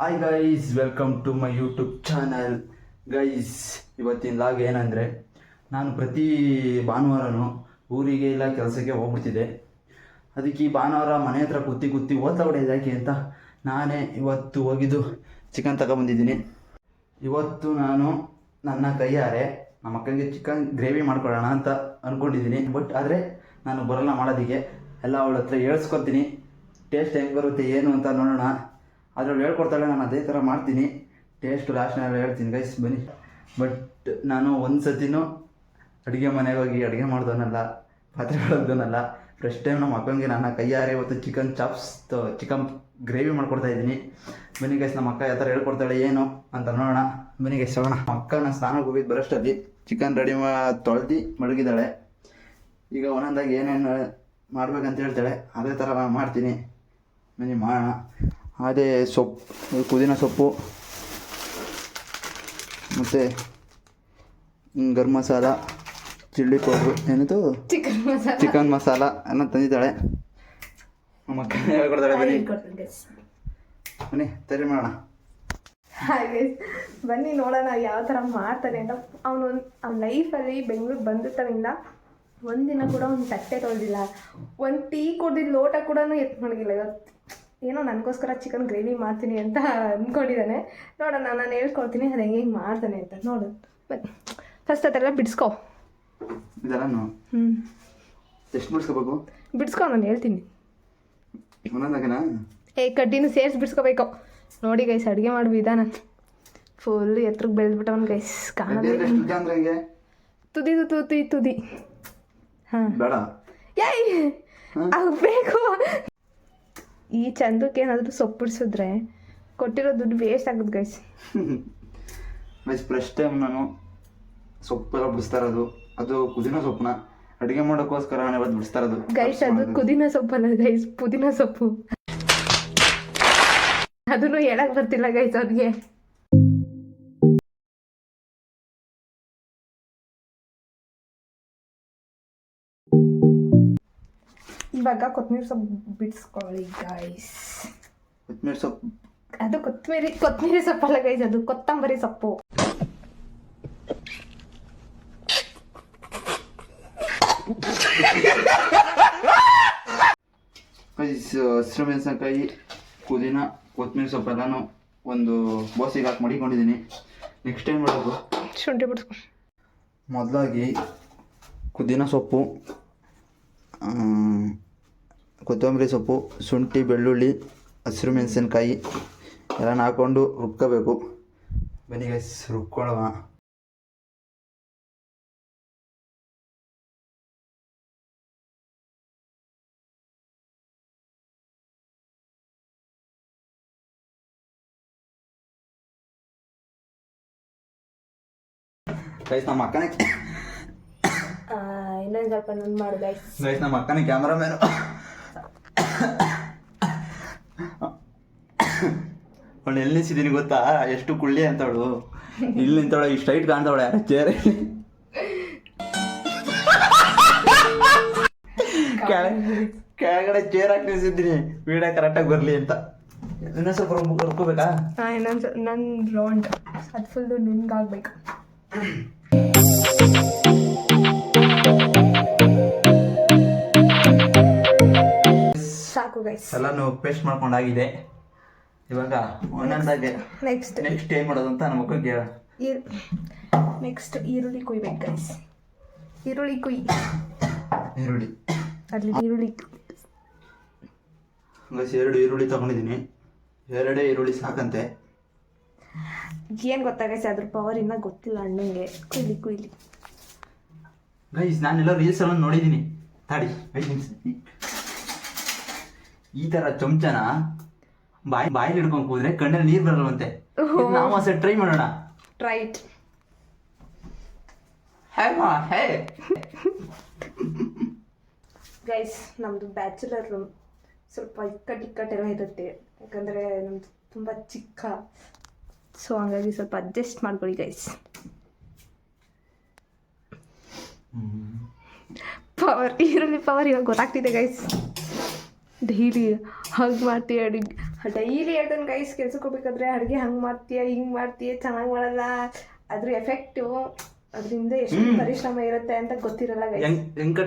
Hi guys welcome to my YouTube channel guys ಇವತ್ತಿನ log ಏನಂದರೆ, ನಾನು ಪ್ರತಿ ಭಾನುವಾರನೂ ಊರಿಗೆ ಇಲ್ಲ ಕೆಲಸಕ್ಕೆ ಹೋಗ್ಬಿಡ್ತಿದ್ದೆ. ಅದಕ್ಕೆ ಈ ಭಾನುವಾರ ಮನೆ ಹತ್ರ ಕುತ್ತಿ ಕುತ್ತಿ ಓದ್ತಾ ಹೊಡೆಯೋದು ಯಾಕೆ ಅಂತ ನಾನೇ ಇವತ್ತು ಹೋಗಿದ್ದು ಚಿಕನ್ ತಗೊಬಂದಿದ್ದೀನಿ ಇವತ್ತು ನಾನು ನನ್ನ ಕೈಯಾರೆ ನಮ್ಮ ಅಕ್ಕನಿಗೆ ಚಿಕನ್ ಗ್ರೇವಿ ಮಾಡ್ಕೊಳ್ಳೋಣ ಅಂತ ಅಂದ್ಕೊಂಡಿದ್ದೀನಿ ಬಟ್ ಆದರೆ ನಾನು ಬರೋಲ್ಲ ಮಾಡೋದಕ್ಕೆ. ಎಲ್ಲ ಅವಳ ಹತ್ರ ಹೇಳ್ಸ್ಕೊತೀನಿ ಟೇಸ್ಟ್ ಹೆಂಗೆ ಬರುತ್ತೆ, ಏನು ಅಂತ ನೋಡೋಣ. ಅದ್ರಲ್ಲಿ ಹೇಳ್ಕೊಡ್ತಾಳೆ ನಾನು ಅದೇ ಥರ ಮಾಡ್ತೀನಿ. ಟೇಸ್ಟ್ ಲಾಸ್ಟ್ನಲ್ಲಿ ಹೇಳ್ತೀನಿ ಗೈಸ್ ಬನ್ನಿ. ಬಟ್ ನಾನು ಒಂದು ಸತಿನೂ ಅಡುಗೆ ಮನೆಗೆ ಹೋಗಿ ಅಡುಗೆ ಮಾಡ್ದವನಲ್ಲ ಪಾತ್ರೆ ಬೆಳಗ್ದವನಲ್ಲ ಫಸ್ಟ್ ಟೈಮ್ ನಮ್ಮ ಅಕ್ಕನಿಗೆ ನನ್ನ ಕೈಯಾರೆ ಇವತ್ತು ಚಿಕನ್ ಚಾಪ್ಸ್ ಚಿಕನ್ ಗ್ರೇವಿ ಮಾಡ್ಕೊಡ್ತಾ ಇದ್ದೀನಿ. ಬನ್ನಿ ಗೈಸ್ ನಮ್ಮ ಅಕ್ಕ ಯಾವ ಥರ ಹೇಳ್ಕೊಡ್ತಾಳೆ, ಏನು ಅಂತ ನೋಡೋಣ. ಬನ್ನಿ ಗೈಸ್ ಹೋಗೋಣ. ನಮ್ಮ ಅಕ್ಕ ನಾನು ಸ್ನಾನಕ್ಕೆ ಹೋಗಿದ್ದು ಬರೋಷ್ಟಲ್ಲಿ ಚಿಕನ್ ರೆಡಿ ಮಾ, ತೊಳೆದು ಮಡಗಿದ್ದಾಳೆ ಈಗ ಒಂದೊಂದಾಗಿ ಏನೇನು ಮಾಡ್ಬೇಕಂತ ಹೇಳ್ತಾಳೆ, ಅದೇ ಥರ ನಾನು ಮಾಡ್ತೀನಿ. ಬನ್ನಿ, ಮಾಡೋಣ. ಅದೇ ಸೊಪ್ಪು ಪುದೀನ ಸೊಪ್ಪು ಮತ್ತು ಗರಂ ಮಸಾಲ ಚಿಲ್ಲಿ ಪೌಡ್ರು. ಏನಿದು? ಚಿಕನ್ ಮಸಾಲ. ಚಿಕನ್ ಮಸಾಲ. ಎಲ್ಲ ತಂದಿದ್ದಾಳೆ. ಅಕ್ಕ ಹೇಳ್ಕೊಡ್ತಾಳೆ ಬನ್ನಿ. ಬನ್ನಿ ತಯಾರಿ ಮಾಡೋಣ. ಹಾಗೆ. ಬನ್ನಿ ನೋಡೋಣ ಯಾವ ಥರ ಮಾಡ್ತಾನೆ ಅಂತ. ಅವನು ಅವ್ನ ಲೈಫಲ್ಲಿ ಬೆಂಗಳೂರು ಬಂದಿರ್ತವಿಂದ ಒಂದಿನ ಕೂಡ ಒಂದು ತಟ್ಟೆ ತೊಳೆದಿಲ್ಲ. ಒಂದು ಟೀ ಕುಡ್ದಿದ್ದು ಲೋಟ ಕೂಡ ಎತ್ ಮಾಡಿಲ್ಲ ಇವತ್ತು. ಏನೋ ನನಗೋಸ್ಕರ ಚಿಕನ್ ಗ್ರೇವಿ ಮಾಡ್ತೀನಿ ಅಂತ ಅಂದ್ಕೊಂಡಿದ್ದಾನೆ ನೋಡೋಣ ನಾನು ಹೇಳ್ಕೊಳ್ತೀನಿ ಅದು ಹೆಂಗೆ ಹೆಂಗೆ ಮಾಡ್ತಾನೆ ಅಂತ. ನೋಡು. ಬನ್ನಿ. ಫಸ್ಟ್ ಅದೆಲ್ಲ ಬಿಡಿಸ್ಕೊ. ಇದೆಲ್ಲ ಹ್ಞೂ ಎಷ್ಟು ಬಿಡಿಸ್ಕೋಬೇಕು? ಬಿಡಿಸ್ಕೊ ನಾನು ಹೇಳ್ತೀನಿ. ಏ ಕಡ್ಡಿನೂ ಸೇರಿಸಿ ಬಿಡಿಸ್ಕೋಬೇಕು. ನೋಡಿ ಗೈಸ್ ಅಡುಗೆ ಮಾಡೋ ವಿಧಾನ. ಫುಲ್ ಎತ್ರಕ್ಕೆ ಬೆಳೆದ್ಬಿಟ್ಟವನ್ ಗೈಸ್ ಕಾಣೋದೇ ತುದಿ ತುದಿ ತುದಿ ಹಾಂ. ಬೇಡ. ಯಾಯ್ ಬೇಕು ಈ ಚಂದಕ್ಕೆ ಏನಾದರೂ ಸೊಪ್ಪಿಡ್ಸಿದ್ರೆ ಕೊಟ್ಟಿರೋ ದುಡ್ಡು ವೇಸ್ಟ್ ಆಗುತ್ತೆ ಗೈಸ್ ಗೈಸ್ ಫಸ್ಟ್ ಟೈಮ್ ನಾನು ಸೊಪ್ಪೆಲ್ಲ ಬಿಡಿಸ್ತಾ ಇರೋದು. ಅದು ಪುದೀನ ಸೊಪ್ಪನ್ನ ಅಡುಗೆ ಮಾಡೋಕ್ಕೋಸ್ಕರ ನಾನು ಇವತ್ತು ಬಿಡಿಸ್ತಾ ಇರೋದು. ಗೈಸ್ ಅದು ಕುದಿನ ಸೊಪ್ಪಲ್ಲ ಗೈಸ್ ಪುದೀನ ಸೊಪ್ಪು. ಅದನ್ನು ಹೇಳಕ್ ಬರ್ತಿಲ್ಲ ಗೈಸ್ ಅವ್ರಿಗೆ. ಇವಾಗ ಕೊತ್ತಂಬರಿ ಸೊಪ್ಪು ಬಿಡಿಸ್ಕೊಳ್ಳಿ ಗೈಸ್ ಕೊತ್ತಂಬರಿ ಸೊಪ್ಪು. ಅದು ಕೊತ್ತಂಬರಿ ಕೊತ್ತಂಬರಿ ಸೊಪ್ಪಲ್ಲ ಗೈಸ್ ಅದು ಕೊತ್ತಂಬರಿ ಸೊಪ್ಪು. ಗೈಸ್ ಹಸಿರು ಮೆಣಸಿನಕಾಯಿ ಪುದೀನ ಕೊತ್ತಂಬರಿ ಸೊಪ್ಪೆಲ್ಲನೂ ಒಂದು ಬೋಸಿಗೆ ಹಾಕಿ ಮಡಿಕೊಂಡಿದ್ದೀನಿ ನೆಕ್ಸ್ಟ್ ಏನು ಮಾಡೋದು ಶುಂಠಿ ಬಿಡಿಸ್ಕೊ ಮೊದಲಾಗಿ ಪುದೀನ ಸೊಪ್ಪು ಕೊತ್ತಂಬರಿ ಸೊಪ್ಪು ಶುಂಠಿ ಬೆಳ್ಳುಳ್ಳಿ ಹಸಿರು ಮೆಣಸಿನಕಾಯಿ ಎಲ್ಲ ಹಾಕ್ಕೊಂಡು ರುಬ್ಕೋಬೇಕು. ಬನ್ನಿ ಗೈಸ್ ರುಬ್ಕೊಳ್ಳೋಣ. ಗೈಸ್ ನಮ್ಮ ಅಕ್ಕನೇ ಇನ್ನೊಂದು ಸ್ವಲ್ಪ ನಾನು ಮಾಡು ಗೈಸ್ ಗೈಸ್ ನಮ್ಮ ಅಕ್ಕನೇ ಕ್ಯಾಮ್ರಾಮ್ಯಾನು ಅವಳು ಎಲ್ಲಿ ನಿಲ್ಸಿದ್ದೀನಿ ಗೊತ್ತಾ? ಎಷ್ಟು ಕುಳ್ಳಿ ಅಂತವಳು. ಇಲ್ಲಿ ನಿಂತವಳೆ ಇಷ್ಟು ಹೈಟ್ ಕಾಣ್ತಾವಳೆ ಚೇರ್ ಕೆಳಗಡೆ ಚೇರ್ ಹಾಕಿ ನಿಲ್ಸಿದ್ದೀನಿ. ವಿಡಿಯೋ ಕರೆಕ್ಟಾಗಿ ಬರಲಿ ಅಂತ. ಇನ್ನೂ ಸ್ವಲ್ಪ ರುಬ್- ರುಬ್ಕೋಬೇಕಾ ಇನ್ನೊಂದು ನನ್ನ ರೌಂಡ್ ಅದು ಫುಲ್ಲು ನಿನ್ಗಾಗ್ಬೇಕು. ಸಾಕು ಗೈಸ್ ಎಲ್ಲಾನು ಪೇಸ್ಟ್ ಮಾಡ್ಕೊಂಡಾಗಿದೆ ಇವಾಗ ಒಂದೊಂದಾಗೆ ನೆಕ್ಸ್ಟ್ ನೆಕ್ಸ್ಟ್ ಏನು ಮಾಡೋದು ಅಂತ ನಮ್ಮ ಮಕ್ಕಳಿಗೆ ಹೇಳ. ನೆಕ್ಸ್ಟ್ ಈರುಳ್ಳಿ ಕುಯ್ಬೇಕು ಗೈಸ್ ಈರುಳ್ಳಿ ಕುಯ್ ಈರುಳ್ಳಿ. ಅಲ್ಲಿ ಈರುಳ್ಳಿ ಗೈಸ್ ಎರಡು ಈರುಳ್ಳಿ ತಗೊಂಡಿದ್ದೀನಿ. ಎರಡೇ ಈರುಳ್ಳಿ ಸಾಕಂತೆ. ಏನು ಗೊತ್ತಾ ಗೈಸ್ ಅದ್ರ ಪವರ್ ಇನ್ನೂ ಗೊತ್ತಿಲ್ಲ ಅಣ್ಣಂಗೆ. ಕುಯ್ಲಿ ಕುಯ್ಲಿ. ಗೈಸ್ ನಾನೆಲ್ಲ ರೀಲ್ಸ್ ಎಲ್ಲ ನೋಡಿದ್ದೀನಿ ತಾಡಿ ಐದು ನಿಮಿಷ ಈ ಥರ ಚಮಚನ ಬಾಯಿ ಬಾಯಿ ಹಿಡ್ಕೊಂಡು ಕೂದ್ರೆ ಕಣ್ಣಲ್ಲಿ ನೀರ್ ಬರಲ್ವಂತೆ. ಇದ್ ನಾವು ಟ್ರೈ ಮಾಡೋಣ. ರೈಟ್ ಹೇ ಮಾ ಹೇ ಗೈಸ್ ನಮ್ದು ಬ್ಯಾಚುಲರ್ ರೂಮ್ ಸ್ವಲ್ಪ ಇಕ್ಕಟ್ಟು ಎಲ್ಲ ಇರುತ್ತೆ. ಯಾಕಂದರೆ ನಮ್ದು ತುಂಬ ಚಿಕ್ಕ. ಸೊ ಹಂಗಾಗಿ ಸ್ವಲ್ಪ ಅಡ್ಜಸ್ಟ್ ಮಾಡ್ಕೊಳ್ಳಿ ಗೈಸ್ ಪವರ್ ಈರುಳ್ಳಿ ಪವರ್ ಇವಾಗ ಗೊತ್ತಾಗ್ತಿದೆ ಗೈಸ್ ಡೈಲಿ ಹಗ್ ಮಾಡ್ತೀವಿ ಅಡುಗೆ ಡೈಲಿ ಹೇಳ್ತಾನೆ ಗೈಸ್ ಕೆಲ್ಸಕ್ಕೆ ಹೋಗ್ಬೇಕಾದ್ರೆ ಅಡುಗೆ ಹಂಗೆ ಮಾಡ್ತೀಯ ಹಿಂಗೆ ಮಾಡ್ತೀಯ ಚೆನ್ನಾಗಿ ಮಾಡಲ್ಲ ಅದ್ರ ಎಫೆಕ್ಟು ಅದರಿಂದ ಎಷ್ಟು ಪರಿಶ್ರಮ ಇರುತ್ತೆ ಅಂತ ಗೊತ್ತಿರಲ್ಲ ಗೈಸ್ ಹೆಂಗ್ ಹೆಂಗ್ ಕಟ್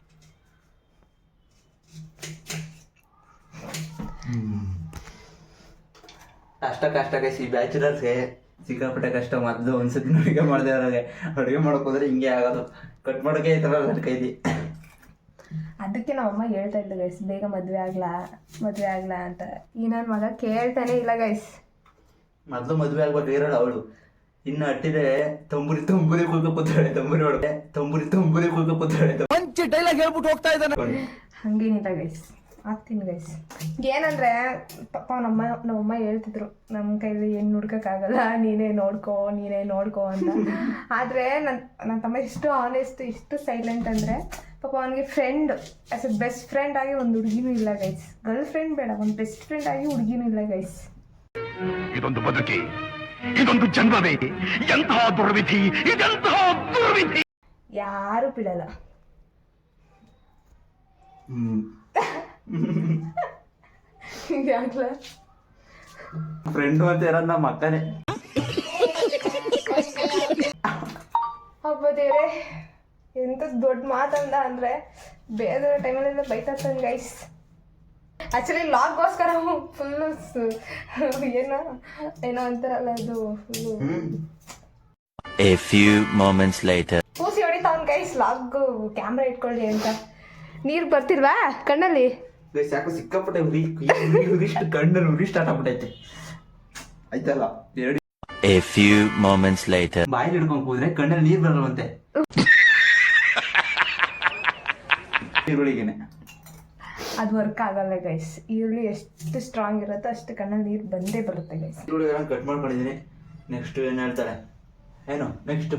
ಕಷ್ಟ ಕಷ್ಟ ಗೈಸ್ ಈ ಬ್ಯಾಚುಲರ್ಸ್ಗೆ ಸಿಕ್ಕಾಪಟ್ಟೆ ಕಷ್ಟ. ಮೊದಲು ಒಂದ್ಸತಿ ಅಡುಗೆ ಮಾಡದೆ ಅವ್ರಿಗೆ ಅಡುಗೆ ಮಾಡಕ್ ಹೋದ್ರೆ ಹಿಂಗೆ ಆಗೋದು. ಕಟ್ ಮಾಡೋಕೆ ಈ ಥರ ಕೈದಿ ಅದಕ್ಕೆ ನಮ್ಮಮ್ಮ ಹೇಳ್ತಾ ಇದ್ಲು ಗೈಸ್ ಬೇಗ ಮದುವೆ ಆಗ್ಲಾ ಮದುವೆ ಆಗ್ಲಾ ಅಂತ. ಈ ನನ್ನ ಮಗ ಕೇಳ್ತಾನೆ ಇಲ್ಲ ಗೈಸ್ ಮೊದಲು ಮದುವೆ ಆಗ್ಬೇಕು ಇರೋಳು ಅವಳು. ಇನ್ನು ಅಟ್ಟಿದೆ ತಂಬುರಿ ತಂಬುರಿ ಕುಲ್ಕ ಕೂತಾಳೆ ತಂಬುರಿ ಒಳಗೆ. ತಂಬುರಿ ತಂಬುರಿ ಹೋಗ್ತಾ ಕೂತಾಳೆ ಹಂಗೇನಿಲ್ಲ ಗೈಸ್ ಆಗ್ತೀನಿ ಗೈಸ್ ಏನಂದ್ರೆ ಪಾಪ ನಮ್ಮ ನಮ್ಮಮ್ಮ ಹೇಳ್ತಿದ್ರು ನಮ್ಮ ಕೈಲಿ ಏನು ಹುಡ್ಕೋಕ್ಕಾಗಲ್ಲ ನೀನೇ ನೋಡ್ಕೋ ನೀನೇ ನೋಡ್ಕೋ ಅಂತ. ಆದರೆ ನನ್ನ ನನ್ನ ತಮ್ಮ ಇಷ್ಟು ಆನೆಸ್ಟ್ ಇಷ್ಟು ಸೈಲೆಂಟ್ ಅಂದರೆ ಪಾಪ ಅವನಿಗೆ friend as a best friend ಆಗಿ ಒಂದು ಹುಡುಗಿನೂ ಇಲ್ಲ ಗೈಸ್ ಗರ್ಲ್ ಫ್ರೆಂಡ್ ಬೇಡ ಒಂದು ಬೆಸ್ಟ್ ಫ್ರೆಂಡ್ ಆಗಿ ಹುಡುಗಿನೂ ಇಲ್ಲ ಗೈಸ್ ಇದೊಂದು ಬದುಕಿ ಇದೊಂದು ಜನ್ಮವೇ ಎಂತಹ ದುರ್ವಿಧಿ ಇದೆಂತಹ ದುರ್ವಿಧಿ? ಯಾರು ಬಿಡಲ್ಲ. ಫ್ರೆಂಡ್ ಯಾಕಲ? ಫ್ರೆಂಡು ಅಂತ ಇರೋದು ನಮ್ಮ ಅಕ್ಕನೇ. ಹಬ್ಬ ದೇವ್ರೆ. ಎಂತ ದೊಡ್ಡ ಮಾತಂದ ಅಂದರೆ ಬೇರೆ ಟೈಮಲ್ಲೆಲ್ಲ ಬೈತಾ ಇರ್ತಾನೆ ಗೈಸ್ ಆ್ಯಕ್ಚುಲಿ ಲಾಗ್ಗೋಸ್ಕರ ಫುಲ್ಲು ಏನೋ ಏನೋ ಅಂತಾರಲ್ಲ ಅದು full a few few moments later. ಕೂಸಿ ಅವ್ನ ಗೈಸ್ ಲಾಗ್ ಕ್ಯಾಮ್ರಾ ಇಟ್ಕೊಳ್ಳಿ ಅಂತ. ನೀರು ಬರ್ತಿಲ್ವಾ ಕಣ್ಣಲ್ಲಿ? ಗೈಸ್ ಯಾಕೋ ಸಿಕ್ಕಾಪಟ್ಟೆ ಉರಿ ಉರಿಷ್ಟು ಕಣ್ಣಲ್ಲಿ ಉರಿ ಸ್ಟಾರ್ಟ್ ಆಗ್ಬಿಟ್ಟೈತೆ ಆಯ್ತಲ್ಲ? ಎರಡು A few moments later. ಬಾಯಲ್ಲಿ ಹಿಡ್ಕೊಂಡು ಕೂದ್ರೆ ಕಣ್ಣಲ್ಲಿ ನೀರ್ ಬರಲ್ವಂತೆ. ಈರುಳ್ಳಿಗೆನೆ. ಅದು ವರ್ಕ್ ಆಗಲ್ಲ ಗೈಸ್ ಈರುಳ್ಳಿ ಎಷ್ಟು ಸ್ಟ್ರಾಂಗ್ ಇರುತ್ತೆ ಅಷ್ಟು ಕಣ್ಣಲ್ಲಿ ನೀರು ಬಂದೇ ಬರುತ್ತೆ ಗೈಸ್ ಎಲ್ಲ ಕಟ್ ಮಾಡ್ಕೊಂಡಿದ್ದೀನಿ ನೆಕ್ಸ್ಟ್ ಏನು ಹೇಳ್ತಾರೆ? ಏನು? ನೆಕ್ಸ್ಟ್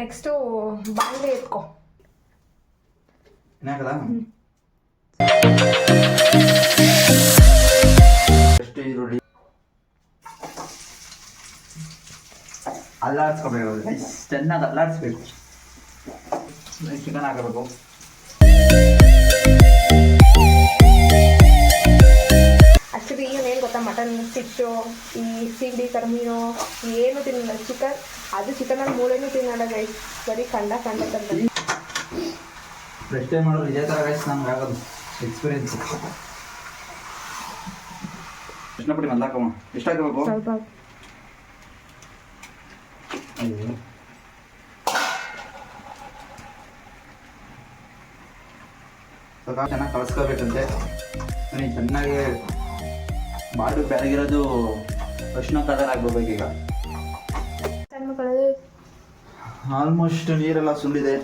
ನೆಕ್ಸ್ಟು ಬಾಂಗ್ಲೆ ಎತ್ಕೊ. ಏನಾಗಲ್ಲ ಎಷ್ಟು ಈರುಳ್ಳಿ. ಅಲ್ಲಾಡ್ಸ್ಕೋಬೇಕು. ಚೆನ್ನಾಗಿ ಅಲ್ಲಾಡಿಸ್ಬೇಕು. ಚಿಕನ್ ಹಾಕಬೇಕು. ಆ್ಯಕ್ಚುಲಿ ಏನು ಗೊತ್ತಾ ಮಟನ್ ಸಿಟ್ಟು ಈ ಸಿಂಡಿ ಕರ್ಮೀನು ಏನು ತಿನ್ನಲ್ಲ. ಚಿಕನ್ ಅದು ಚಿಕನಲ್ಲಿ ಮೂಳೆನೂ ತಿನ್ನಲ್ಲ ಗೈಸ್ ಬರೀ ಕಂಡ ಕಂಡ ತಂದ. ಫಸ್ಟ್ ಟೈಮ್ ಮಾಡೋದು ಇದೇ ಥರ ಗೈಸ್ ನಮ್ಗೆ ಆಗೋದು. ಎಕ್ಸ್ಪೀರಿಯನ್ಸ್ ಕೃಷ್ಣ ಪುಡಿ ಎಷ್ಟಾಗಬೇಕು ಸ್ವಲ್ಪ. ಅಯ್ಯೋ. ಸ್ವಲ್ಪ ಸ್ವಲ್ಪ ಚೆನ್ನಾಗಿ ಕಳಿಸ್ಕೋಬೇಕಂತೆ. ನನಗೆ ಚೆನ್ನಾಗಿ ಬಾಡು ಬೆಳಗಿರೋದು ಅರ್ಶಿನ ಕಲರ್ ಆಗ್ಬೋಬೇಕೀಗ ಆಲ್ಮೋಸ್ಟ್ ನೀರೆಲ್ಲ ಸುಂಡಿದೆ.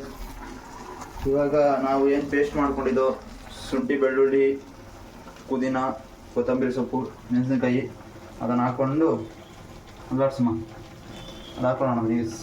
ಇವಾಗ ನಾವು ಏನು ಪೇಸ್ಟ್ ಮಾಡ್ಕೊಂಡಿದ್ದೋ, ಶುಂಠಿ, ಬೆಳ್ಳುಳ್ಳಿ, ಪುದೀನ, ಕೊತ್ತಂಬರಿ ಸೊಪ್ಪು, ಮೆಣಸಿನಕಾಯಿ, ಅದನ್ನು ಹಾಕ್ಕೊಂಡು ಅಲ್ಲಾಡ್ಸಮ್ಮ ಅದು ಹಾಕೊಳ್ಳೋಣ ಪ್ಲೀಸ್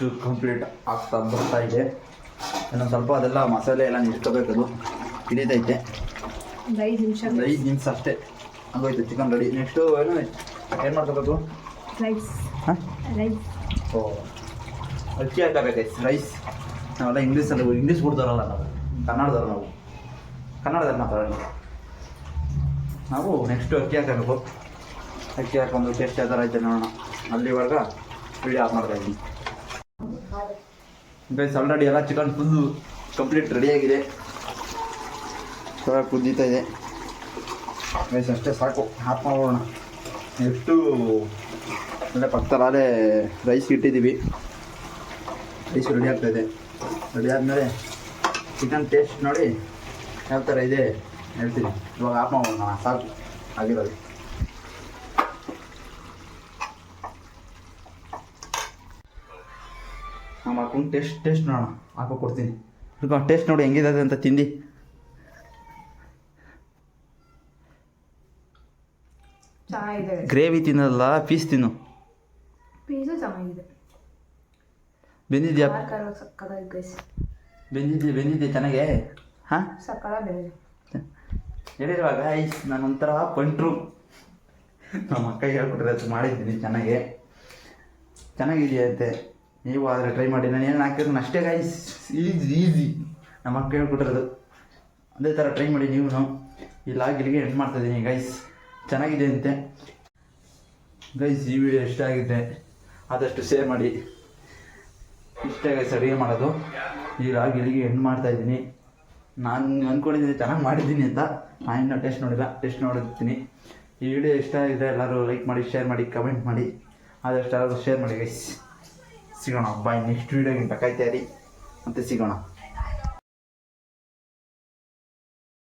ಆಲ್ಮೋಸ್ಟ್ ಕಂಪ್ಲೀಟ್ ಆಗ್ತಾ ಬರ್ತಾ ಇದೆ. ಇನ್ನೊಂದು ಸ್ವಲ್ಪ ಅದೆಲ್ಲ ಮಸಾಲೆ ಎಲ್ಲ ನಿಡ್ಕೋಬೇಕದು ಹಿಡಿತೈತೆ. ಒಂದು ಐದು ನಿಮಿಷ. ಐದು ನಿಮಿಷ ಅಷ್ಟೇ. ಹಂಗೋಯ್ತು ಚಿಕನ್ ರೆಡಿ ನೆಕ್ಸ್ಟು ಏನು ಏನು ಮಾಡ್ಕೋಬೇಕು? ರೈಸ್. ಹಾಂ? ರೈಸ್. ಓ ಅಕ್ಕಿ ಹಾಕಬೇಕು ರೈಸ್ ನಾವೆಲ್ಲ ಇಂಗ್ಲೀಷಲ್ಲಿ ಇಂಗ್ಲೀಷ್ ಬಿಡ್ತಾರಲ್ಲ ನಾವು. ಕನ್ನಡದವ್ರು ನಾವು. ಕನ್ನಡದಲ್ಲಿ ಮಾತಾಡೋಣ ನಾವು. ನೆಕ್ಸ್ಟು ಅಕ್ಕಿ ಹಾಕಬೇಕು. ಅಕ್ಕಿ ಹಾಕೊಂಡು ಟೇಸ್ಟ್ ಯಾವ ಥರ ಐತೆ ನೋಡೋಣ. ಅಲ್ಲಿವರೆಗೆ ವಿಡಿಯೋ ಆಫ್ ಮಾಡ್ತಾ ಇದ್ದೀನಿ. ಗೈಸ್ ಆಲ್ರೆಡಿ ಎಲ್ಲ ಚಿಕನ್ ಫುಲ್ ಕಂಪ್ಲೀಟ್ ರೆಡಿಯಾಗಿದೆ ಚೆನ್ನಾಗಿ ಕುದೀತಾ ಇದೆ. ಗೈಸ್ ಅಷ್ಟೇ ಸಾಕು. ಹಾಕ್ ಮಾಡೋಣ ಎಷ್ಟು ಅಲ್ಲೇ ಪಕ್ಕದಲ್ಲೇ ರೈಸ್ ಇಟ್ಟಿದ್ದೀವಿ. ರೈಸ್ ರೆಡಿ ಆಗ್ತಾಯಿದೆ ರೆಡಿ ಆದಮೇಲೆ ಚಿಕನ್ ಟೇಸ್ಟ್ ನೋಡಿ ಯಾವ ಥರ ಇದೆ ಹೇಳ್ತೀನಿ. ಇವಾಗ ಆಫ್ ಮಾಡೋಣ ಸಾಕು. ಆಗಿರೋದು. ಹಾಂ ಮಾಡ್ಕೊಂಡು ಟೇಸ್ಟ್ ಟೇಸ್ಟ್ ನೋಡೋಣ. ಹಾಕೋ ಕೊಡ್ತೀನಿ. ಇಟ್ಕೊ ಟೇಸ್ಟ್ ನೋಡಿ ಹೆಂಗಿದೆ ಅಂತ ತಿಂದು. ಗ್ರೇವಿ ತಿನ್ನೋದಲ್ಲ ಪೀಸ್ ತಿನ್ನು. ಪೀಸು ಚೆನ್ನಾಗಿದೆ. ಬೆಂದಿದ್ಯಾ? ಬೆಂದಿದ್ದೆ ಬೆಂದಿದ್ದೆ ಚೆನ್ನಾಗೆ? ಹಾಂ? ಹೇಳಿರುವಾಗ ಐಸ್ ನಾನು ಒಂಥರ ಪಂಟ್ರು. ನಮ್ಮ ಅಕ್ಕ ಹೇಳ್ಕೊಟ್ರೆ ಅದು ಮಾಡಿದ್ದೀನಿ ಚೆನ್ನಾಗೆ. ಚೆನ್ನಾಗಿದೆಯಂತೆ ನೀವು ಆದರೆ ಟ್ರೈ ಮಾಡಿ. ನಾನು ಏನು ಹಾಕಿದ್ರು ಅಷ್ಟೇ ಗೈಸ್ ಈಸಿ ಈಸಿ ನಮ್ಮ ಅಕ್ಕ ಹೇಳ್ಕೊಟ್ಟಿರೋದು. ಅದೇ ಥರ ಟ್ರೈ ಮಾಡಿ ನೀವು ಈ ಲಾಗ್ ಇಲ್ಲಿಗೆ ಎಂಡ್ ಮಾಡ್ತಾಯಿದ್ದೀನಿ ಗೈಸ್ ಚೆನ್ನಾಗಿದೆ ಅಂತೆ. ಗೈಸ್ ಈ ವಿಡಿಯೋ ಇಷ್ಟ ಆಗಿದೆ ಆದಷ್ಟು ಶೇರ್ ಮಾಡಿ. ಇಷ್ಟೇ ಗೈಸ್ ಅಡುಗೆ ಮಾಡೋದು. ಈ ಲಾಗ್ ಇಲ್ಲಿಗೆ ಎಂಡ್ ಮಾಡ್ತಾ ಇದ್ದೀನಿ ನಾನು ಅಂದ್ಕೊಂಡಿದ್ದೀನಿ ಚೆನ್ನಾಗಿ ಮಾಡಿದ್ದೀನಿ ಅಂತ. ನಾನು ಇನ್ನೂ ಟೇಸ್ಟ್ ನೋಡಿಲ್ಲ. ಟೇಸ್ಟ್ ನೋಡಿರ್ತೀನಿ. ಈ ವಿಡಿಯೋ ಇಷ್ಟ ಆಗಿದೆ ಎಲ್ಲರೂ ಲೈಕ್ ಮಾಡಿ ಶೇರ್ ಮಾಡಿ ಕಮೆಂಟ್ ಮಾಡಿ. ಆದಷ್ಟು ಎಲ್ಲರೂ ಶೇರ್ ಮಾಡಿ ಗೈಸ್ ಸಿಗೋಣ. ಬಾಯ್ ನೆಕ್ಸ್ಟ್ ವೀಡಿಯೋಗಿಂತ ಕಾಯ್ತಾ ತಯಾರಿ ಮತ್ತೆ ಸಿಗೋಣ.